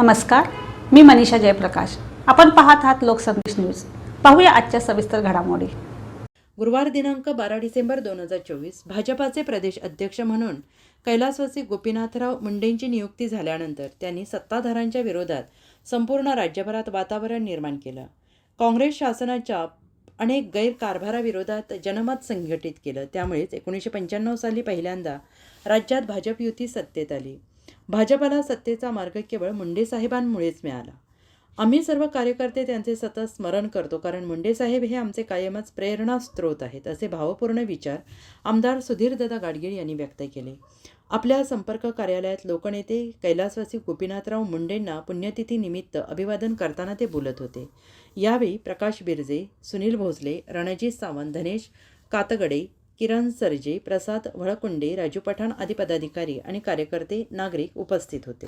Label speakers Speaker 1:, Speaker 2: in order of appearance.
Speaker 1: नमस्कार मी मनीषा जयप्रकाश. आपण पाहत आहात लोकसंदेश न्यूज. पाहूया आजच्या सविस्तर घडामोडी.
Speaker 2: गुरुवार दिनांक बारा डिसेंबर दोन हजार चोवीस भाजपाचे प्रदेश अध्यक्ष म्हणून कैलासवासी गोपीनाथराव मुंडेंची नियुक्ती झाल्यानंतर त्यांनी सत्ताधाऱ्यांच्या विरोधात संपूर्ण राज्यभरात वातावरण निर्माण केलं. काँग्रेस शासनाच्या अनेक गैरकारभाराविरोधात जनमत संघटित केलं. त्यामुळेच एकोणीसशे पंच्याण्णव साली पहिल्यांदा राज्यात भाजप युती सत्तेत आली. भाजपाला सत्तेचा मार्ग केवळ मुंडे साहेबांमुळेच मिळाला. आम्ही सर्व कार्यकर्ते त्यांचे सतत स्मरण करतो कारण मुंडे साहेब हे आमचे कायमच प्रेरणा स्रोत आहेत असे भावपूर्ण विचार आमदार सुधीरदादा गाडगीळ यांनी व्यक्त केले. आपल्या संपर्क कार्यालयात लोकनेते कैलासवासी गोपीनाथराव मुंडेंना पुण्यतिथीनिमित्त अभिवादन करताना ते बोलत होते. यावेळी प्रकाश बिरजे सुनील भोसले रणजित सावंत धनेश कातगडे किरण सरजे प्रसाद वळकुंडे राजू पठाण आदी पदाधिकारी आणि कार्यकर्ते नागरिक उपस्थित होते.